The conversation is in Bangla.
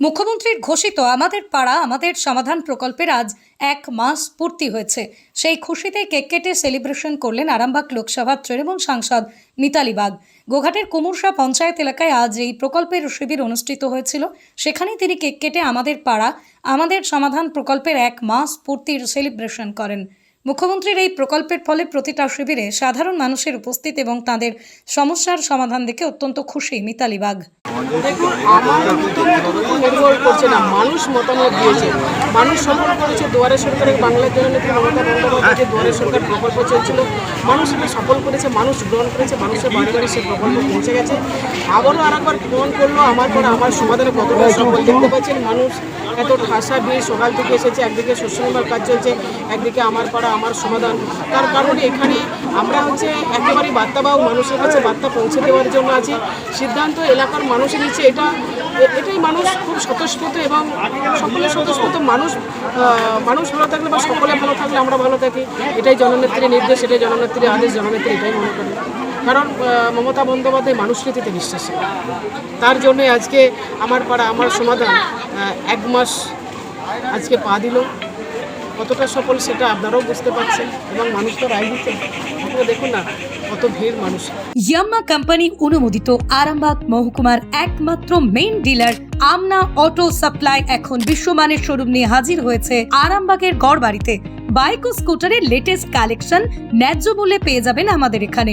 মুখ্যমন্ত্রীর ঘোষিত আমাদের পাড়া, আমাদের সমাধান প্রকল্পের আজ এক মাস পূর্তি হয়েছে। সেই খুশিতে কেক কেটে সেলিব্রেশন করলেন আরামবাগ লোকসভার তৃণমূল সাংসদ মিতালি বাগ। গোঘাটের কুমুরশা পঞ্চায়েত এলাকায় আজ এই প্রকল্পের শিবির অনুষ্ঠিত হয়েছিল। সেখানেই তিনি কেক কেটে আমাদের পাড়া, আমাদের সমাধান প্রকল্পের এক মাস পূর্তির সেলিব্রেশন করেন। মুখ্যমন্ত্রীর এই প্রকল্পের ফলে প্রতিটা শিবিরে সাধারণ মানুষের উপস্থিত এবং তাদের সমস্যার সমাধান দেখে অত্যন্ত খুশি মিতালি বাগ। মতামত করছে না, মানুষ মতামত দিয়েছে। মানুষ সফল করেছে দুয়ারে সরকারের বাংলার জন্য নেত্রী মমতা বন্দ্যোপাধ্যায় যে দুয়ারে সরকার প্রকল্প চলছিল। মানুষ এটা সফল করেছে, মানুষ গ্রহণ করেছে, মানুষের বাড়ি বাড়ি সে প্রকল্প পৌঁছে গেছে। আবারও আর একবার ফোন করল, আমার পর আমার সমাধানে কতটা সফল দেখতে পাচ্ছেন মানুষ। এত ঠাসা ভিড় সকাল থেকে এসেছে, একদিকে শস্যনির্ভর কাজ চলছে, একদিকে আমার পাড়া আমার সমাধান। তার কারণে এখানে আমরা হচ্ছে একেবারেই বার্তা বা মানুষের কাছে, বার্তা পৌঁছে দেওয়ার জন্য আছি। সিদ্ধান্ত এলাকার মানুষ নিচ্ছে, এটা এটাই মানুষ খুব স্বতঃস্ফূর্ত এবং সকলে স্বতঃস্ফূর্ত মানুষ মানুষ ভালো থাকলে বা সকলে ভালো থাকলে আমরা ভালো থাকি, এটাই জননেত্রীর নির্দেশ, এটাই জননেত্রীর আদেশ, জননেত্রী এটাই মনে করি কারণ মমতা বন্দ্যোপাধ্যায় মানুষকৃতিতে বিশ্বাসী। তার জন্য আজকে আমার পাড়া, আমার সমাধান এক মাস আজকে পা দিল। কতটা সফল সেটা আপনারাও বুঝতে পারছেন এবং মানুষ তো রায় দিচ্ছে। আপনারা দেখুন না ইয়াম্মা কোম্পানি অনুমোদিত আরামবাগ মহকুমার একমাত্র main dealer Amna auto supply এখন বিশ্বমানের শোরুম নিয়ে হাজির হয়েছে আরামবাগের গড় বাড়িতে বাইক ও স্কুটারের লেটেস্ট কালেকশন ন্যায্য মূল্যে পেয়ে যাবেন আমাদের এখানে।